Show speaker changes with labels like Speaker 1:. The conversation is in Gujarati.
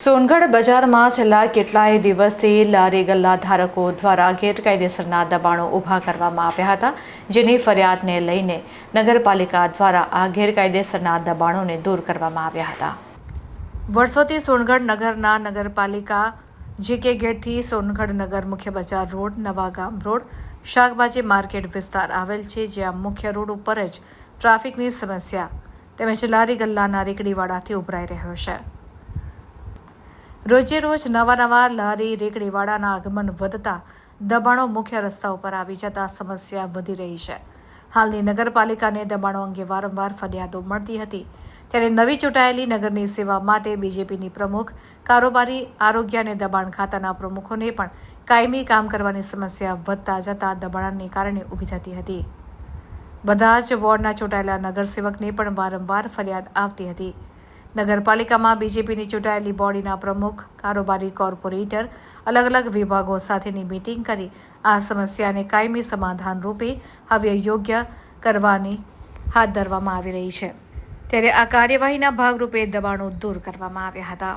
Speaker 1: સોનગઢ બજારમાં છેલ્લા કેટલાય દિવસથી લારી ગલ્લા ધારકો દ્વારા ગેરકાયદેસરના દબાણો ઊભા કરવામાં આવ્યા હતા, જેની ફરિયાદને લઈને નગરપાલિકા દ્વારા આ ગેરકાયદેસરના દબાણોને દૂર કરવામાં આવ્યા હતા. વર્ષોથી સોનગઢ નગરના નગરપાલિકા જીકે ગેટથી સોનગઢ નગર મુખ્ય બજાર રોડ નવાગામ રોડ, શાકભાજી માર્કેટ વિસ્તાર આવેલ છે, જ્યાં મુખ્ય રોડ ઉપર જ ટ્રાફિકની સમસ્યા તેમજ લારી ગલ્લાના રેકડીવાળાથી ઉભરાઈ રહ્યો છે. રોજે રોજ નવા નવા લારી, રેકડીવાળાના આગમન વધતા દબાણો મુખ્ય રસ્તા ઉપર આવી જતા સમસ્યા વધી રહી છે. હાલની નગરપાલિકાને દબાણો અંગે વારંવાર ફરિયાદો મળતી હતી. ત્યારે નવી ચૂંટાયેલી નગરની સેવા માટે બીજેપીની પ્રમુખ, કારોબારી, આરોગ્ય અને દબાણ ખાતાના પ્રમુખોને પણ કાયમી કામ કરવાની સમસ્યા વધતા જતા દબાણને કારણે ઊભી થતી હતી. બધા જ વોર્ડના ચૂંટાયેલા નગરસેવકને પણ વારંવાર ફરિયાદ આવતી હતી. નગરપાલિકામાં બીજેપીની ચૂંટાયેલી બોડીના પ્રમુખ, કારોબારી કોર્પોરેટર અલગ અલગ વિભાગો સાથેની મીટિંગ કરી આ સમસ્યાને કાયમી સમાધાન રૂપે હવે યોગ્ય કરવાની હાથ ધરવામાં આવી રહી છે. ત્યારે આ કાર્યવાહીના ભાગરૂપે દબાણો દૂર કરવામાં આવ્યા હતા.